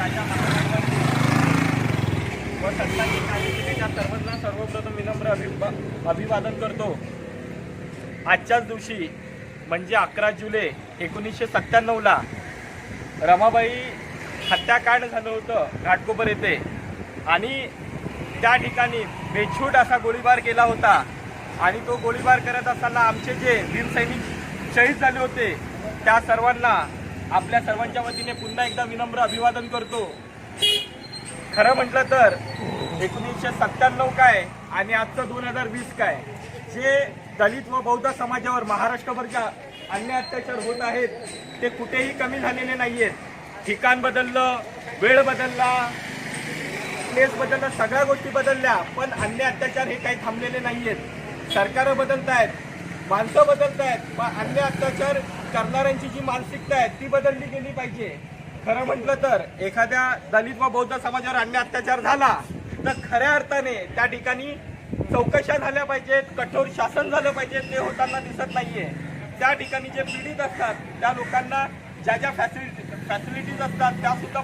त्याच्या व सत्तांनी कार्य त्या सर्वांना सर्वप्रथम विनम्र अभिवा अभिवादन करतो आजच्याच दिवशी म्हणजे अकरा जुलै एकोणीसशे सत्त्याण्णवला रमाबाई हत्याकांड झालं होतं घाटकोपर येथे. आणि त्या ठिकाणी बेछूट असा गोळीबार केला होता. आणि तो गोळीबार करत असताना आमचे जे वीरसैनिक शहीद झाले होते त्या सर्वांना आपल्या सर्वांच्या वतीने पुन्हा एकदा विनम्र अभिवादन करतो. खरं म्हटलं तर एकोणीसशे सत्त्याण्णव काय आणि आजचं दोन हजार वीस काय जे दलित व बौद्ध समाजावर महाराष्ट्रभरच्या अन्य अत्याचार होत आहेत ते कुठेही कमी झालेले नाही आहेत ठिकाण बदललं वेळ बदलला प्लेस बदललं सगळ्या गोष्टी बदलल्या पण अन्य अत्याचार हे काही थांबलेले नाही आहेत सरकारं बदलत आहेत माणसं बदलत आहेत पण अत्याचार करणाऱ्यांची जी मानसिकता आहे ती बदलली गेली पाहिजे. खरं म्हटलं तर एखाद्या दलित व बौद्ध समाजावर अन्य अत्याचार झाला तर खऱ्या अर्थाने त्या ठिकाणी चौकशा झाल्या पाहिजेत कठोर शासन झालं पाहिजे ते होताना दिसत नाहीये. त्या ठिकाणी जे पीडित असतात त्या लोकांना ज्या ज्या फॅसिलिटी फॅसिलिटीज असतात त्या सुद्धा